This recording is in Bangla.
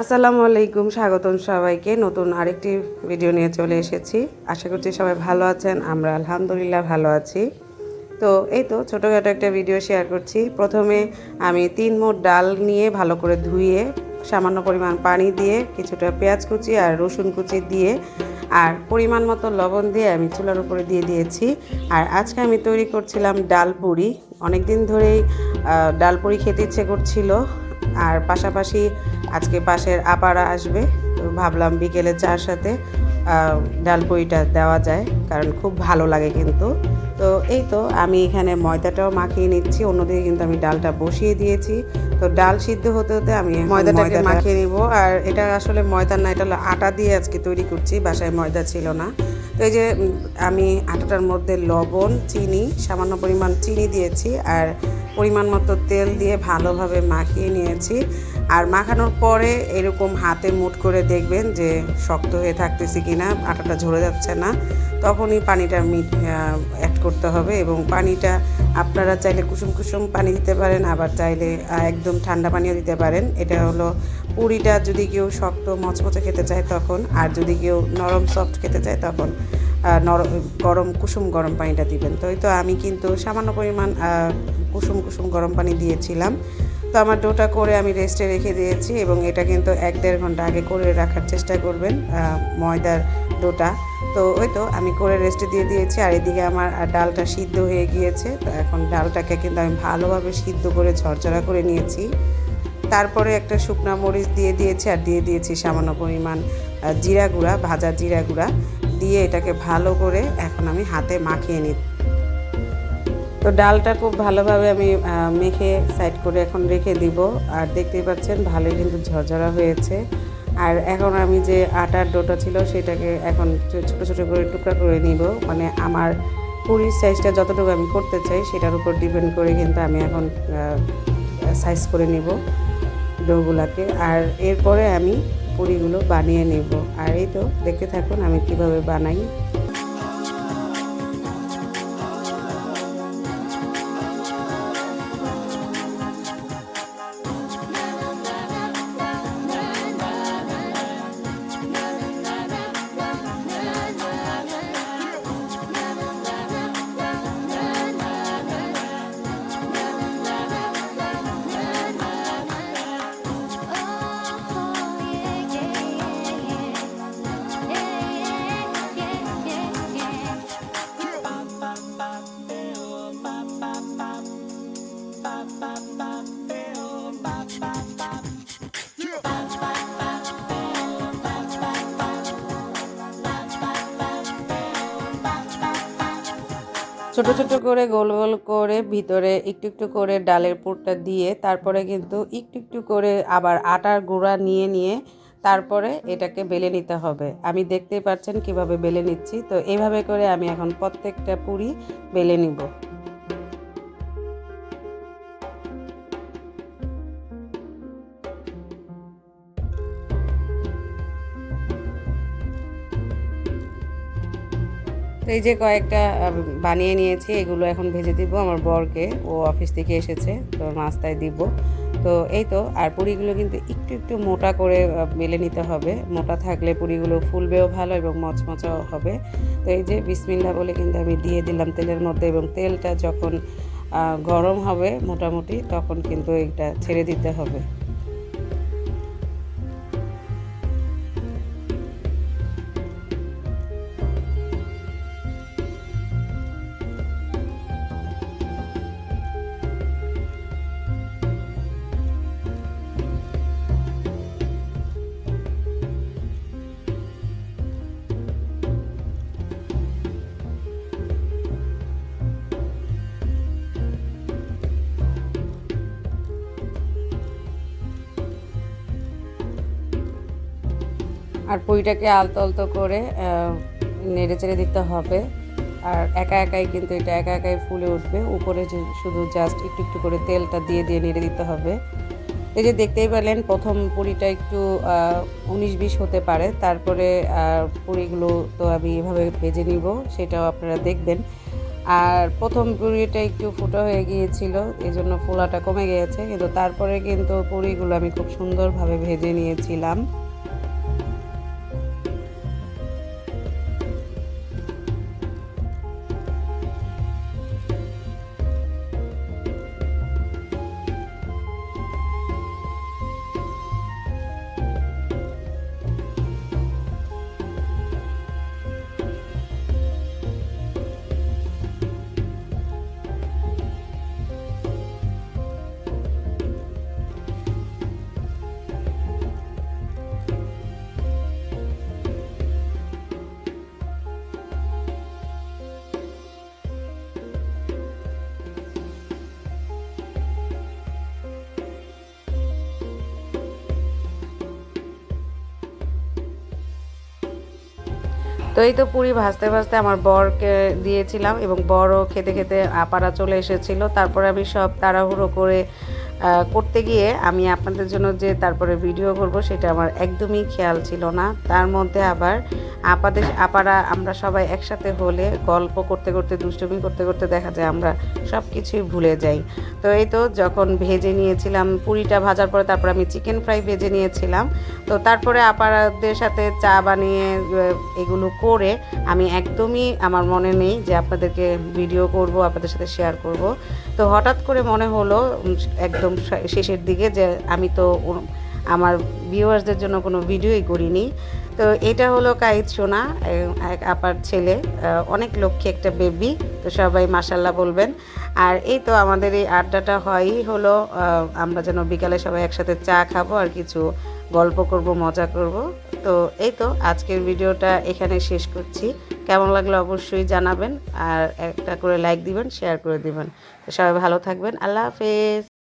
আসসালামু আলাইকুম, স্বাগতম সবাইকে। নতুন আরেকটি ভিডিও নিয়ে চলে এসেছি। আশা করছি সবাই ভালো আছেন, আমরা আলহামদুলিল্লাহ ভালো আছি। তো এই তো ছোটোখাটো একটা ভিডিও শেয়ার করছি। প্রথমে আমি তিন মোট ডাল নিয়ে ভালো করে ধুয়ে, সামান্য পরিমাণ পানি দিয়ে, কিছুটা পেঁয়াজ কুচি আর রসুন কুচি দিয়ে, আর পরিমাণ মতো লবণ দিয়ে আমি চুলার উপরে দিয়ে দিয়েছি। আর আজকে আমি তৈরি করছিলাম ডাল পুরি। অনেক দিন ধরেই ডাল পুরি খেতে ইচ্ছে করছিল। আর পাশাপাশি আজকে পাশের আপারা আসবে তো ভাবলাম বিকেলে চার সাথে আহ, ডাল পুরিটা দেওয়া যায় কারণ খুব ভালো লাগে কিন্তু। তো এই তো আমি এখানে ময়দাটাও মাখিয়ে নিচ্ছি অন্যদিকে কিন্তু আমি ডালটা বসিয়ে দিয়েছি। তো ডাল সিদ্ধ হতে হতে আমি ময়দাটাকে মাখিয়ে নিব। আর এটা আসলে ময়দা না এটা হলো আটা দিয়ে আজকে তৈরি করছি বাসায় ময়দা ছিল না। তো এই যে আমি আটাটার মধ্যে লবণ চিনি সামান্য পরিমাণ চিনি দিয়েছি আর পরিমাণ মতো তেল দিয়ে ভালোভাবে মাখিয়ে নিয়েছি। আর মাখানোর পরে এরকম হাতে মুট করে দেখবেন যে শক্ত হয়ে থাকতেছে কি না আটাটা ঝরে যাচ্ছে না। তখনই পানিটা মিট অ্যাড করতে হবে এবং পানিটা আপনারা চাইলে কুসুম কুসুম পানি দিতে পারেন, আবার চাইলে একদম ঠান্ডা পানিও দিতে পারেন। এটা হলো পুরিটা যদি কেউ শক্ত মচমচে খেতে চায় তখন, আর যদি কেউ নরম সফট খেতে চায় তখন নরম গরম, কুসুম গরম পানিটা দিবেন। তো এই তো আমি কিন্তু সামান্য পরিমাণ কুসুম কুসুম গরম পানি দিয়েছিলাম। তো আমার ডোটা করে আমি রেস্টে রেখে দিয়েছি এবং এটা কিন্তু এক দেড় ঘণ্টা আগে করে রাখার চেষ্টা করবেন ময়দার ডোটা। তো ওই তো আমি করে রেস্টে দিয়ে দিয়েছি, আর এদিকে আমার ডালটা সিদ্ধ হয়ে গিয়েছে। তো এখন ডালটাকে কিন্তু আমি ভালোভাবে সিদ্ধ করে ঝরঝরা করে নিয়েছি। তারপরে একটা শুকনো মরিচ দিয়ে দিয়েছি, আর দিয়ে দিয়েছি সামান্য পরিমাণ জিরা গুঁড়া, ভাজা জিরা গুঁড়া। দিয়ে এটাকে ভালো করে এখন আমি হাতে মাখিয়ে নিই তো ডালটা খুব ভালোভাবে আমি মেখে সাইড করে এখন রেখে দিব। আর দেখতেই পাচ্ছেন, ভালোই কিন্তু ঝরঝরা হয়েছে। আর এখন আমি যে আটার ডোটা ছিল, সেটাকে এখন ছোট ছোট করে টুকরা করে নিব। মানে আমার পুরির সাইজটা যতটুকু আমি করতে চাই, সেটার উপর ডিপেন্ড করে কিন্তু আমি এখন সাইজ করে নিব ডোগুলাকে। আর এরপরে আমি পুরিগুলো বানিয়ে নেব। আর এই তো, দেখতে থাকুন আমি কীভাবে বানাই। ছোট ছোট করে গোল গোল করে ভিতরে একটু একটু করে ডালের পুরটা দিয়ে তারপরে কিন্তু একটু একটু করে আবার আটার গুঁড়া নিয়ে নিয়ে তারপরে এটাকে বেলে নিতে হবে। আমি দেখতেই পাচ্ছেন কীভাবে বেলে নিচ্ছি। তো এইভাবে করে আমি এখন প্রত্যেকটা পুরি বেলে নিব। তো এই যে কয়েকটা বানিয়ে নিয়েছি, এগুলো এখন ভেজে দিব আমার বরকে। ও অফিস থেকে এসেছে, তো নাস্তায় দিব। তো এই তো, আর পুরিগুলো কিন্তু একটু একটু মোটা করে মেলে নিতে হবে। মোটা থাকলে পুরিগুলো ফুলবেও ভালো এবং মচমচাও হবে। তো এই যে বিসমিল্লা বলে কিন্তু আমি দিয়ে দিলাম তেলের মধ্যে এবং তেলটা যখন গরম হবে মোটামুটি, তখন কিন্তু এটা ছেড়ে দিতে হবে। আর পুরিটাকে আলতো আলতো করে নেড়ে চেড়ে দিতে হবে। আর একা একাই কিন্তু এটা একা একাই ফুলে উঠবে। উপরে শুধু জাস্ট একটু একটু করে তেলটা দিয়ে দিয়ে নেড়ে দিতে হবে। এই যে দেখতেই পেলেন, প্রথম পুরিটা একটু উনিশ বিশ হতে পারে। তারপরে পুরিগুলো তো আমি এভাবে ভেজে নিব, সেটাও আপনারা দেখবেন। আর প্রথম পুরিটা একটু ফুটো হয়ে গিয়েছিল এই জন্য ফোলাটা কমে গিয়েছে কিন্তু তারপরে কিন্তু পুরিগুলো আমি খুব সুন্দরভাবে ভেজে নিয়েছিলাম। তো এই তো পুরি ভাজতে ভাজতে আমার বরকে দিয়েছিলাম এবং বরও খেতে খেতে আপারা চলে এসেছিল। তারপরে আমি সব তাড়াহুড়ো করে করতে গিয়ে আমি আপনাদের জন্য যে তারপরে ভিডিও করব, সেটা আমার একদমই খেয়াল ছিল না। তার মধ্যে আবার আপাদের, আপারা আমরা সবাই একসাথে হলে গল্প করতে করতে, দুষ্টুমি করতে করতে দেখা যায় আমরা সব কিছুই ভুলে যাই। তো এই তো যখন ভেজে নিয়েছিলাম, পুরিটা ভাজার পরে তারপর আমি চিকেন ফ্রাই ভেজে নিয়েছিলাম। তো তারপরে আপারাদের সাথে চা বানিয়ে এগুলো করে আমি একদমই, আমার মনে নেই যে আপনাদেরকে ভিডিও করব, আপনাদের সাথে শেয়ার করব। তো হঠাৎ করে মনে হলো একদম শেষের দিকে যে আমি তো আমার ভিউয়ার্সদের জন্য কোনো ভিডিওই করিনি। তো এটা হলো কাইত সোনা এক আপার ছেলে অনেক লক্ষ্মী একটা বেবি তো সবাই মাসাল্লাহ বলবেন। আর এই তো আমাদের এই আড্ডাটা হয়ই হলো আমরা যেন বিকালে সবাই একসাথে চা খাব আর কিছু গল্প করব, মজা করব। তো এই তো আজকের ভিডিওটা এখানে শেষ করছি। কেমন লাগল অবশ্যই জানাবেন আর একটা করে লাইক দিবেন শেয়ার করে দিবেন। সবাই ভালো থাকবেন। আল্লাহ হাফেজ।